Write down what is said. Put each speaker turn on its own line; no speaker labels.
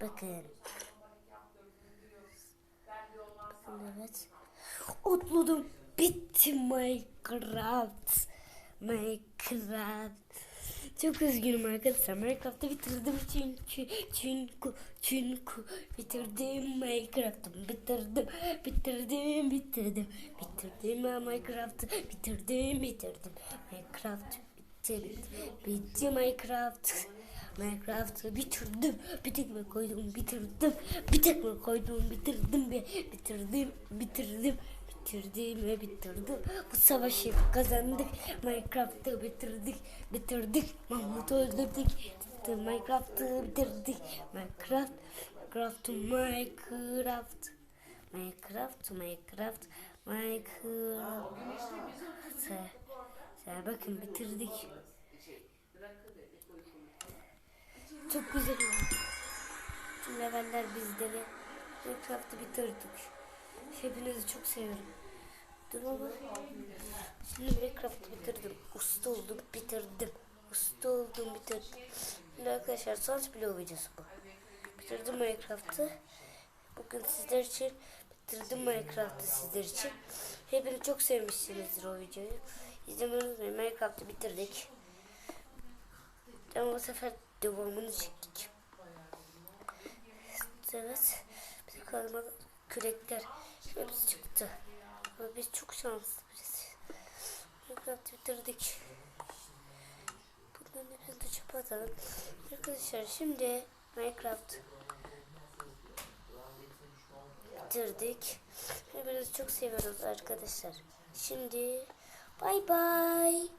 Bakın. Bakın evet. Atladım. Bitti Minecraft. Minecraft. Çok üzgünüm arkadaşlar. Minecraft'ı bitirdim çünkü çünkü çünkü bitirdim Minecraft'ı bitirdim bitirdim bitirdim bitirdim Minecraft'ı bitirdim bitirdim Minecraft bitti bitti bitti Minecraft Minecraft'ı bitirdim bir tekme koydum bitirdim bir tekme koydum bitirdim ve bitirdim bitirdim bitirdim ve bitirdim. Bu savaşı kazandık. Minecraft'ı bitirdik. Bitirdik. Mahmut'u öldürdük. Minecraft'ı bitirdik. Minecraft. Minecraft. Minecraft. Minecraft. Minecraft. Minecraft. Sen bakın bitirdik. Çok güzel oldu. Tüm leveller bizde ve Minecraft'ı bitirdik. Hepinizi çok seviyorum. Dur ama. Şimdi Minecraft'ı bitirdim. Usta oldum bitirdim. Usta oldum bitirdim. Şimdi arkadaşlar son bloğu videosu bu. Bitirdim Minecraft'ı. Bugün sizler için bitirdim Minecraft'ı sizler için. Hepiniz çok sevmişsinizdir o videoyu. İzlemeyi unutmayın. Minecraft'ı bitirdik. Ama bu sefer devamını çektik. Evet. Bize kalmadı kürekler hepsi çıktı. Ama biz çok şanslı biriz. Minecraft bitirdik. Bunların hepsini de çöpe atalım. Arkadaşlar şimdi Minecraft bitirdik. Hepinizi çok seviyoruz arkadaşlar. Şimdi bay bay.